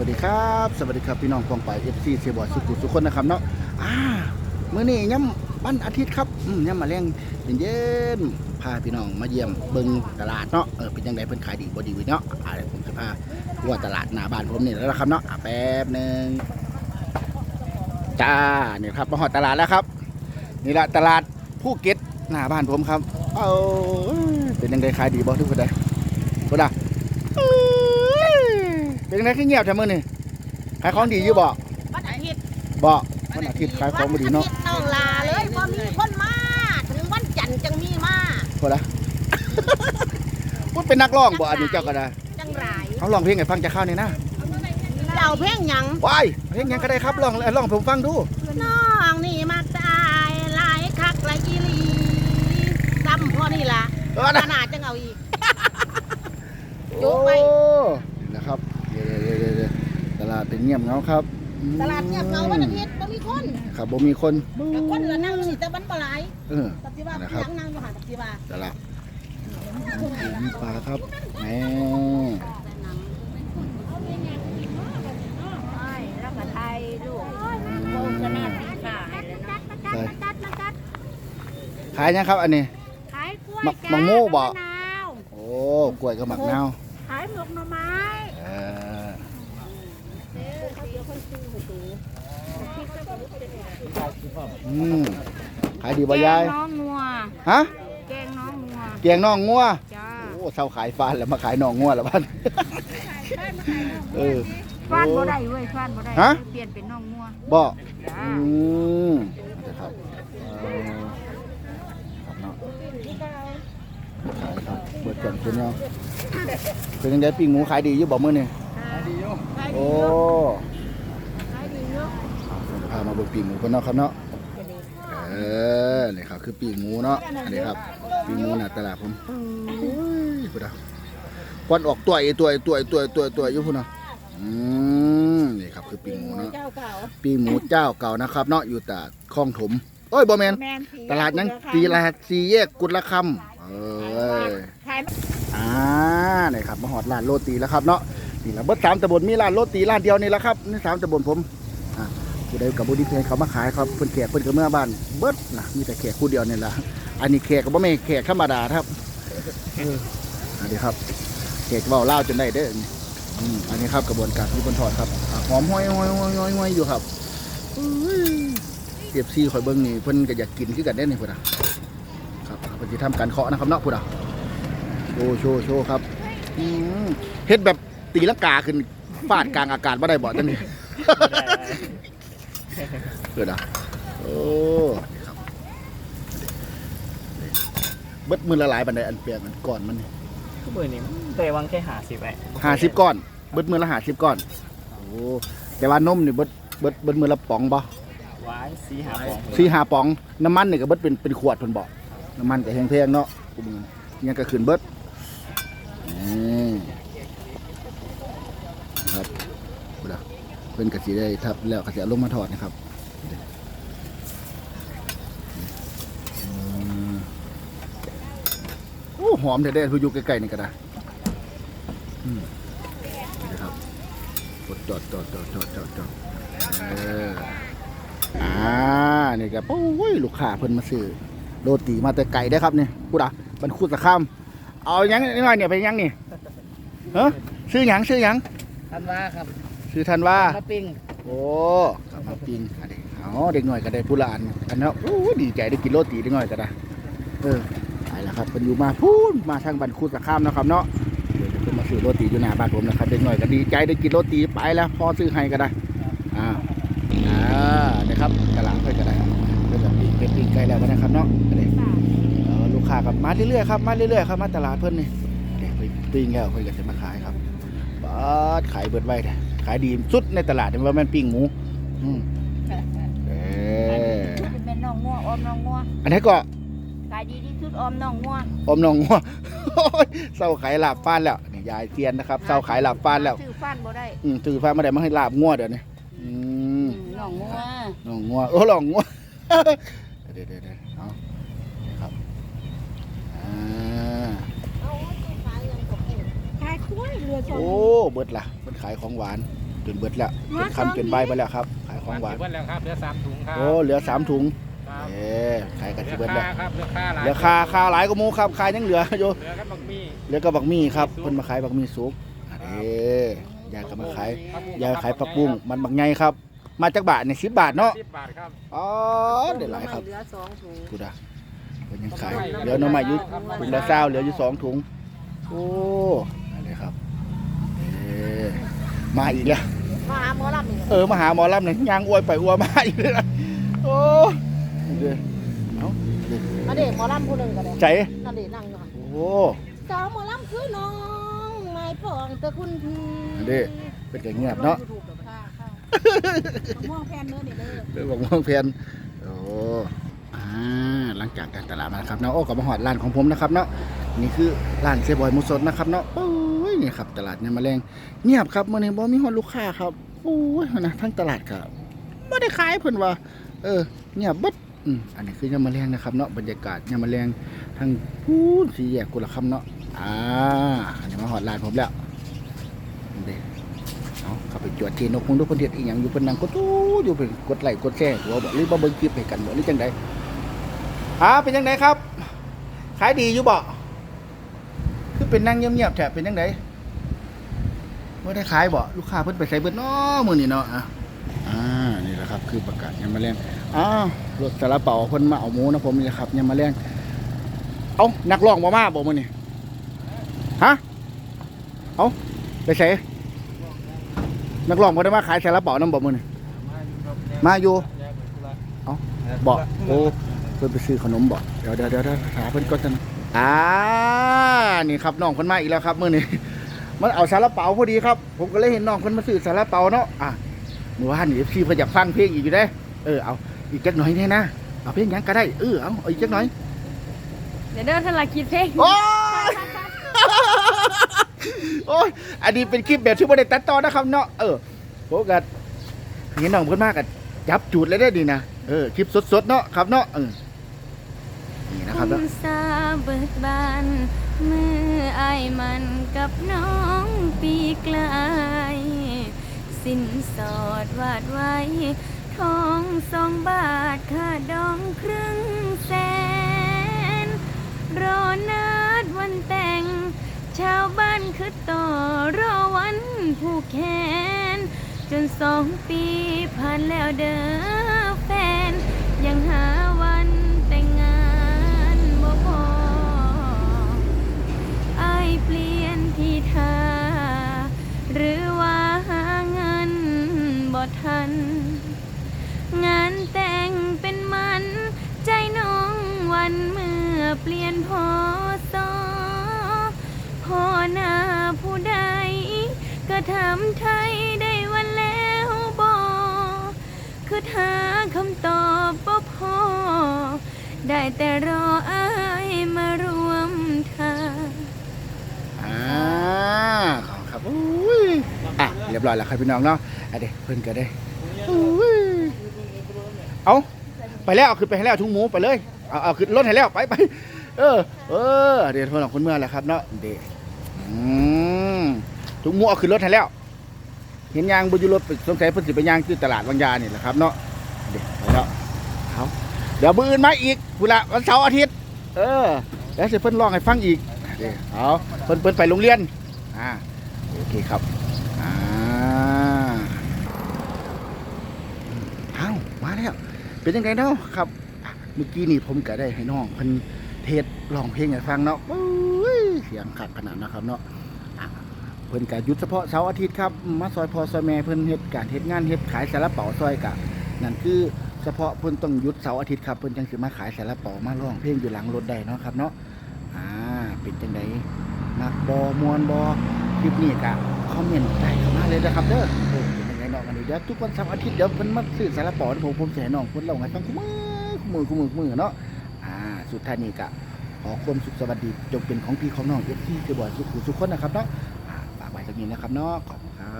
วัสดีครับ สวัสดีครับ พี่น้องกองไปเอฟซีเสียบอยสุขุมทุกคนนะครับเนาะอ่ามื้อนี้ย่ำวันอาทิตย์ครับย่ำมาแรงเย็นๆพาพี่น้องมาเยี่ยมเบิงตลาดเนาะเออเป็นยังไงเพิ่นขายดีบ่ดีวะเนาะอ่าเดี๋ยวผมจะพาว่าตลาดหน้าบ้านผมนี่แล้วนะครับเนาะแป๊บหนึงจ้าเนี่ยครับมาฮอดตลาดแล้วครับ นี่ละตลาดภูเก็ตหน้าบ้านผมครับ เอาเป็นยังไงขายดีบ่ทุกคนได้บ่ล่ะ เป็นไงขึ้นเงียบทำมือนี่ขายของดีอยู่บ่วันอาทิตย์บ่วันอาทิตย์ขายของบ่ดีเนาะวัอาทิตย์ต้องลาเลยพอมีคนมาถึงวันจันทร์จังมีมาพอละพูดเป็นนักร้องบ่อันนี้เจ้าก็ได้จังไรเขาร้องเพลงให้ฟังจะเข้านี่นะเจ้าเพลงหยังว้ายเพลงหยังก็ได้ครับร้องร้องให้ผมฟังดูน้องนี่มักตายหลายคักหลายอีหลีซ้ำพอนี่ล่ะเออขนะนาดจังเอาอีกโยโอ้กไปนี่นะครับเดี๋ยวๆๆๆต ลาดเป็นเงียบเหงาครับอืมตลาดเงียบเหงาวันอาทิตย์บ่มีคนครับบ่มีคนแต่คนละนั่งอยู่นี่แต่บันปลายเออปฏิบัตินะครับยังนั่งอยู่หาปฏิบัติตลาดมีปลาครับแหมแล้วก็ไทยลูกโอ้ก็น่าปีค่ะให้แล้วเนาะใช่ขายยังครับอันนี้ขายกล้วยมะจ้ามังโม่บ่มะนาวโอ้กล้วยกับหมักนาวขายหมกหน่อไม้ เออ อืมขายดีบ่ยายแกงน้องงัว ฮะ แกงน้องงัว เกียงน่องงัว จ้าโอ้เศร้าขายฟานแล้วมาขายน่องงัวแล้วบ้าน เออ ฟานบ่ได้เว้ยฟานบ่ได้ฮะ เปลี่ยนเป็นน้องงัว บ่จ้าอืมนะครับเออครับเนาะขายครับเปิดจังคุณเนาะเป็นยังไงปิ้งหมูขายดีอยู่บ่มื้อนี่ดีอยู่โอ้ขายดีอยู่พามาเบิ่งปิ้งหมูกันเนาะครับเนาะเออนี่ครับคือปีกหมูเนาะอันนี้ครับปีกหมูหน้าตลาดผมอุ้ยพุทธะควันออกตัวไอ้ตัวไอ้ตัวไอ้ตัวไอ้ตัวไอ้ตัวอยู่พุ่นเนาะอืมนี่ครับคือปีกหมูเนาะเจ้าเก่าปีกหมูเจ้าเก่านะครับ เนาะอยู่ตาดคลองถมโอ้ยบ่แมนแม่นสีตลาดนั้นตีลาดสีแยกกุดละคำเออขายอ่านี่ครับมาหอดร้านโรตีแล้วครับเนาะนี่ละเบิดสามตำบลมีร้านโรตีร้านเดียวนี่แหละครับนี่สามตำบลผมอ่า ผู้ใดกับบุรีเพลเขามาขายครับเพิ่นแขกเพิ่นก็เมื่อบ้านเบิดนะมีแต่แขกคู่เดียวนี่แหละอันนี้แขกก็บ่แม่นแขกธรรมดาครับอันนี้ครับแขกเว้าเล่าจนได้เด้ออืมอันนี้ครับกระบวนการที่เพิ่นทอดครับอ่าหอมห้อยห้อยห้อยห้อยห้อยอยู่ครับเทียบซี่ข่อยเบิ่งนี่เพิ่นก็อยากกินคือกันได้นี่พุ่นน่ะครับเพิ่นสิทำการเคาะนะครับเนาะพุ่นน่ะโชว์โชว์โชว์ครับอืมเฮ็ดแบบตีลังกาขึ้นฟาดกลางอากาศบ่ได้บ่จังนี่ เกิดอะโอ้นี่ครับเบิดมือละหลายบันไดอันเปียกอันก่อนมันก็เบอร์นี้แต่วังแค่หาสิบไอ้ห้าสิบก้อนเบิดมือละห้าสิบก้อนโอ้แต่ว่านมนี่เบิดเบิดเบิดมือละป๋องบ่หวายสีหาฟองสี่ห้าป๋องน้ำมันนี่ก็เบิดเป็นเป็นขวดเพิ่นบอกน้ำมันก็แพงๆเนาะกูมึงยังก็ขึ้นเบิดนี่ครับเบิดอะ เพิ่นก็สิได้ทับแล้วก็สิลงมาทอดนะครับโอ้หอมแท้ๆผู้อยู่ใกล้ๆนี่ก็ได้นี่ครับกดจอดจอดจอดจอดจอดจอดเอออ่านี่ครับโอ้ยลูกค้าเพิ่นมาซื้อโรตีมาแต่ไก่ได้ครับเนี่พูด่ะบรรคุสะข้ามเอายังนิดหน่อยเนี่ยเป็นหยังนี่เฮ้ซื้อหยังซื้อหยังทันว่าครับ ซื้อทันว่า มาปิ้งโอ้กลับมาปิ้งอันนี้เอาเด็กหน่อยก็ได้ผู้ละอันอันนั้นโอ้ดีใจได้กินโรตีเด็กหน่อยก็ได้เออไปแล้วครับเป็นอยู่มาพูนมาทางบันคูสะข้ามนะครับเนาะเดี๋ยวจะขึ้นมาซื้อโรตีอยู่หน้าบ้านผมนะครับเด็กหน่อยก็ดีใจได้กินโรตีไปแล้วพอซื้อให้ก็ได้อ่าอ่านะครับตลาดเพื่อนก็ได้เพื่อนกับปิ้งเป็นปิ้งไก่แล้วนะครับเนาะก็ได้เออลูกค้ากับมาเรื่อยๆครับมาเรื่อยๆครับมาตลาดเพื่อนนี่เดี๋ยวไปปิ้งแล้วเพื่อนก็จะมาขายครับบาดขายเบิดไว้เด้อ ขายดีสุดในตลาดเนี่ยว่ามันปิ้งหมูอืมเออเป็นน้องงัวออมน้องงัวอันนี้ก็ขายดีที่สุดออมน้องงัวอมหนองงัวโอ้ยเศร้าขายลาบฟ้านแล้วนี่ยายเทียนนะครับเศร้าขายลาบฟ้านแล้วซื้อฟานบ่ได้อืมถือฟ้านมาได้มาให้ลาบงัวเดี๋ยวนี้อืมน้องงัวหนองงัวโอ้หลองงัวเดี๋ยวเดี๋ยวเดี๋ยวเอานี่ครับอ่า ขายกล้วยเรือชม โอ้เบิดล่ะมันขายของหวานนเบิดแล้วเป็นคำเป็นใบไปแล้วครับ ขายของหวานเบิ้ลแล้วครับเหลือสามถุงครับโอ้เหลือสามถุงครับเอ๊ขายกันเหลืที่อเบิดแล้วค่าครับเหลือค่าหลายเหลือคาคาหลายกว่าหมูครับขายยังเหลืออยู่เหลือกันบักมี่เหลือก็บักมี่ครับเพิ่นมาขายบักมี่สุกอะเด้ยายก็มาขายยายขายผักบุ้งมันบักไงครับ มาจากบาทเนี่ยสิบบาทเนาะสิบบาทครับอ๋อได้หลายครับเหลือสองถุงกูดาเพิ่นยังขายเหลือหน้ำใหม่อยู่ถุงละเศร้าเหลืออยู่สองถุงโอ้อะไรครับเอ๊มาอีกแล้วมาหาหมอลำนี่เออมาหาหมอลำหน่อยยางอวยไปอวยมาอีกเลยนะโอ้เดี๋ยวเอามาเด็กหมอลำผู้หนึ่งก็ได้ใจนั่นเด็กนั่งอยู่ค่ะโอ้โห สาวหมอลำคือน้องไม่พองแต่คุณพี่อันนี้ เป็นไงเงียบเนาะค่ะค่ะม่วงแพนเนื้อนี่เลยเรื่องของเมืองเพนโอ้อ่าหลังจากการตลาดมานะครับเนาะโอ้กับมาหอดร้านของผมนะครับเนาะนี่คือร้านเซบอยมุสดนะครับเนาะโอ้ย นี่ครับตลาดเนี่ยมาแรงเงียบครับมื่อนี้บ่มีฮอดลูกค้าครับโอ้ยนะทั้งตลาดครับไม่ได้ขายเพิ่นว่า เออเงียบเบัดอืมอันนี้คือยามมาแรงนะครับเนาะบรรยากาศยามมาแรงทางพูนสีแยกกุละคำเนาะอ่าอันนี้มาหอดรานผมแล้วเด้เอาเข้าไปจวดเทนกคงทุกคนเฮ็ดอีหยังอยู่เพิ่นนั่งกดตู้อยู่เป็นกดไหลกดแชร์หัวบ่หรือบ่เบิ่งคลิปให้กันบ่หรือจังไดอ่าเป็นจังไดครับขายดีอยู่บ่คือเป็นนั่งเงียบๆแท้เป็นจังได บ่ได้ขายบ่ลูกค้าเพิ่นไปใส่เบิดเนาะมื้อนี้เนาะอะอ่านี่แหละครับคือประกาศยามมาแรงอ้าวรถสาลาเป๋าเพิ่นมาเอาหมูนะผมนี่ครับยามมาแรงเอ้านักร้องบ่มาบ่มื้อนี้ฮะเอ้าไปใส่นักร้องบ่ได้มาขายซาลาเปาน้ำบ่มื้อนี่มาอยู่บ่โอ้เพิ่นไปซื้อขนมบ่เดี๋ยวเดี๋ยวเดี๋ยวเดี๋ยวหาเพิ่นก่อนกันอ่านี่ครับน้องเพิ่นมาอีกแล้วครับมื้อนี้ มันเอาซาลาเปาพอดีครับ ผมก็เลยเห็นน้องเพิ่นมาซื้อซาลาเปาเนาะอะเมื่อวานนี่ FC เพิ่นอยากฟังเพลงอีกอยู่เด้เออเอาอีกจักหน่อยแน่นะเอาเพลงหยังก็ได้เออเอาเอาอีกจักหน่อยเดี๋ยวเดินทลาคิดเพลงโอ้ยโอ้ยอันนี้เป็นคลิปแบบที่บ่ได้ตัดต่อนะครับเนาะเออผมก็เห็นน้องเพิ่นมากกันจับจูดเลยได้อดีนะเออคลิปสดๆเนาะครับเนาะเออนี่นะครับเนาะณสาเบิกบาน เมื่ออายมันกับน้องปีกลาย สินสอดวาดไว้ ทองสองบาทค่าดองครึ่งแสน รอนัดวันแต่ง ชาวบ้านคือต่อรอวันผูกแขน จนสองปีผ่านแล้วเด้อ งานแต่งเป็นมัน ใจน้องวันเมื่อเปลี่ยนพอสอพอหน้าผู้ใด ก็ทำไทยได้วันแล้วบอคือหาคำตอบบ่พอ ได้แต่รออายมารวมทาง อ่าขอบครับอุ้ยอะเรียบร้อยแล้วครับพี่น้องเนาะอะเดี๋ยวเพิ่นก็ได้ เอาไปแล้วเอาขึ้นไปให้แล้วทุ่งหมูไปเลยเอาเอาขึ้นรถให้แล้วไปไปเออ เออเดี๋ยวเพิ่นของคนเมื่อแหละครับเนาะเด็อืมทุ่งหมูเอาขึ้นรถให้แล้ว เห็นยางบุญรถสงสัยเพิ่นสิไปยางที่ตลาดวังยานี่แหละครับเนาะเด็กไปแล้วเอาเดี๋ยวมืออื่นมาอีกพุละวันเสาร์อาทิตย์ เออแล้วสิเพิ่นร้องให้ฟังอีกเดี๋ยวเอาเพิ่นเพิ่นไปโรงเรียนอ่าโอเคครับอ่าเอามา แล้วเป็นยังไงเนาะครับเมื่อกี้นี่ผมก็ได้ให้น้องเพิ่นเทศร้องเพลงให้ฟังเนาะเสียงขัดขนาดนะครับเนาะเพิ่นก็หยุดเฉพาะเสาร์อาทิตย์ครับมาซอยพอซอยแม่เพิ่นเฮ็ดการเฮ็ดงานเฮ็ดขายสาลาเป๋าซอยกะนั่นคือเฉพาะเพิ่นต้องหยุดเสาร์อาทิตย์ครับเพิ่นจังสิมาขายสาลาเป๋ามาร้องเพลงอยู่หลังรถได้เนาะครับเนาะอ่าเป็นจังไดมักบอมวนบอคลิปนี้กะคอมเมนต์ได้เข้ามาเลยนะครับเด้อ ดี๋ยวทุกวันเสาร์อาทิตย์เดี๋ยวเพิ่นมาซื้อสารปอผมผมสิให้น้องเพิ่นเล่าให้ฟังคุมือคุมือคุมือคุมือเนาะอ่าสุดท้ายนี้กะขอความสุขสวัสดีจงเป็นของพี่ของน้องเอฟซีคือบอยสุขสุขคนนะครับเนาะฝากไว้ตรงนี้นะครับเนาะขอบคุณครับ